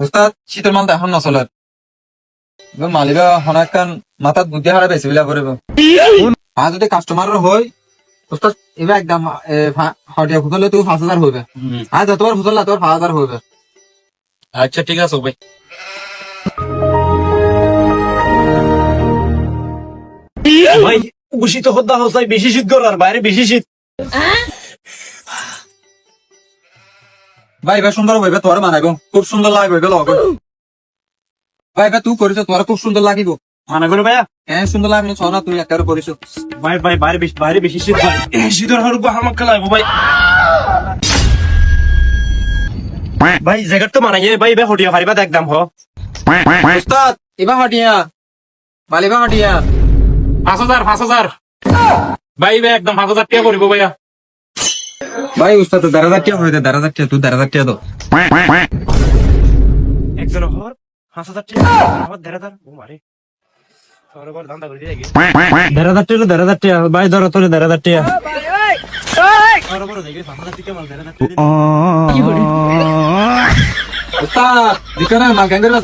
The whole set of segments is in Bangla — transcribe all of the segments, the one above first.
উস্তাদ শীতের মান এখন নচলে এবার মালিবা হনাকান মাথাত বুদ্ধি হারা বেশি বিলা করব আর যদি কাস্টমার হয় উস্তাদ এবার একদম হটিয়া ফুটলে তুই পাঁচ হাজার হইবে আর যতবার ফুটল ততবার পাঁচ হাজার হইবে আচ্ছা ঠিক আছে ভাই ভাই উষিত হদ্দা হসাই বেশি শীত করার বাইরে বেশি শীত। ভাই এবার সুন্দর হইবে তোর মানাইব খুব সুন্দর লাগবে গেল ভাই এবার তুই করিস তোর খুব সুন্দর লাগিব মানা করে ভাইয়া? হ্যাঁ সুন্দর লাগবে ছ না তুই একারে করিস ভাই ভাই বাইরে বেশি বাইরে বেশি শীত ভাই শীতের হার হামাক খেলাইবো ভাই। ভাই জ্যাকেট তো মানাই ভাই ভাই হটিয়া পারিবা একদম হ। উস্তাদ এবার হটিয়া। মালিবা হটিয়া। পাঁচ হাজার পাঁচ হাজার। ভাই ভাই একদম পাঁচ হাজার টাকা করব ভাইয়া। ভাই উস্তাদ দেড় টাকা হয়ে দেড় টাকা তুই দেড় টাকা দাও একজন হর হাজার টাকা আমার দেড় হাজার ও মারে দেড় টাকা দেড় টাকা ভাই ধরো তোর দেড় দেড়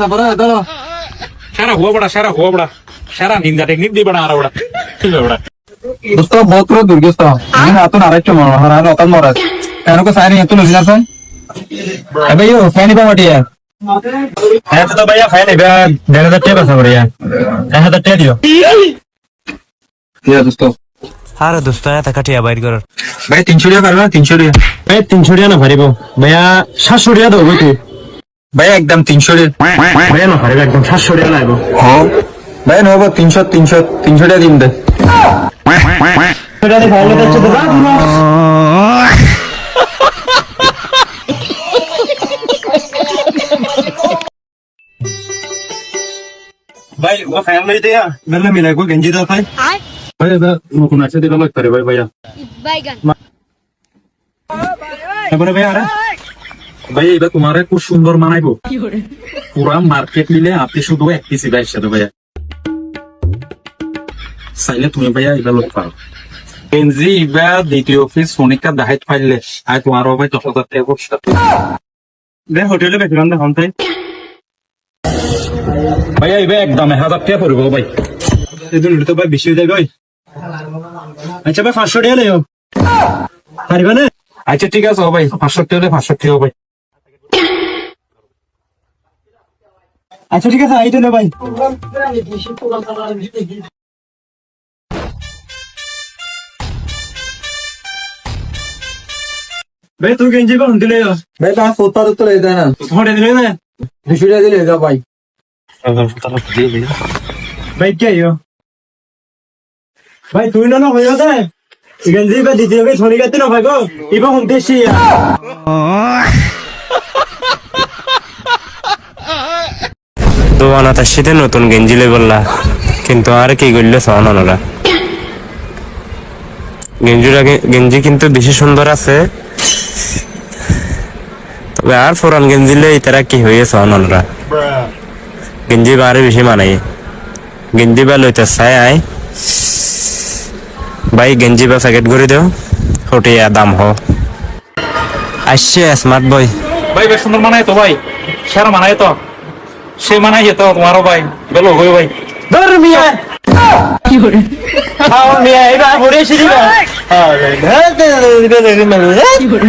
বড় ধরো সারা হুয়া বড়া সারা হুয়া বড়া সারা নিন্দা টেকনিক দিয়ে বড়া আর বড়া ঠিক দোস্ত বহুত না আরেকটু মর হার হার অতল মরাজ কেন কো সাইনি এত লজি আছে এবে ইও ফাইনি বা হটিয়া হ্যাঁ তো ভাইয়া খাই নেবে দেড় হাজার টাকা বেচা করে এক হাজার টাকা দিও ঠিক আছে দোস্ত আরে দোস্ত এত কাটিয়া বাইর করার ভাই তিনশো টাকা পারবে তিনশো টাকা ভাই তিনশো টাকা না পারিব ভাইয়া সাতশো টাকা দেবো তুই ভাই একদম তিনশো টাকা ভাইয়া না পারিব একদম সাতশো টাকা লাগবে। হ্যাঁ ভাই নহব তিনশো তিনশো তিনশো টাকা দিন দে। ভাই ও ফ্যান লই দিয়া মেলে মিলাই কো গেঞ্জি দাও ভাই। ভাই দাদা নতুন আছে দিলে লাগতে পারে ভাই ভাইয়া। বাইগান। এবারে ভাই আরে। ভাই এবার তোমার খুব সুন্দর মানাইবো। পুরা মার্কেট মিলে আপনি শুধু এক পিসি ভাই সাথে ভাইয়া। চাইলে তুমি ভাইয়া এবার লোক পারো গেঞ্জি এবার দ্বিতীয় পিস সোনিকা দেখাইতে পারলে আর তোমার ভাই দশ হাজার টাকা ভাই হোটেলে বেছিলাম দেখুন তাই। ভাইয়া এবার একদম এক হাজার টাকা পড়ব ভাই। এই দুটো তো ভাই বেশি হয়ে যাবে ওই আচ্ছা ভাই, পাঁচশো টাকা লইও পারিবা না? আচ্ছা ঠিক আছে ভাই। পাঁচশো টাকা হলে পাঁচশো টাকা ভাই। আচ্ছা ঠিক আছে আইতে ভাই। ভাই তুই গেঞ্জি কোন দিলে? ভাই পাঁচ ফুটপাত তো লই দেয় না। হোটে দিলে না দুশো টাকা দিলে ভাই। ভাই কে আইও ভাই তুই না না হইও দে গেঞ্জি বা দিতে হবে গাতে না ভাই গো? ইবা হুন দেশি। দোয়ানা তার সাথে নতুন গেঞ্জি লই বললা কিন্তু আর কি করলে সহনরা গেঞ্জিটা গেঞ্জি কিন্তু বেশি সুন্দর আছে তবে আর ফোরান গেঞ্জি লই তারা কি হয়ে সহনরা গেঞ্জি বা আরও বেশি মানাই গেঞ্জি বা লইতে চাই আই ভাই গেঞ্জি বা প্যাকেট করে দেও। হটিয়া দাম হ আসছে স্মার্ট বয় ভাই বেশ সুন্দর মানায় তো ভাই। সেরা মানায় তো। সে মানাই তো তোমারও ভাই। বেলো হয়ে ভাই। ধর মিয়া। কি করে খাও মিয়া এবার ঘুরে এসে দিবা। করে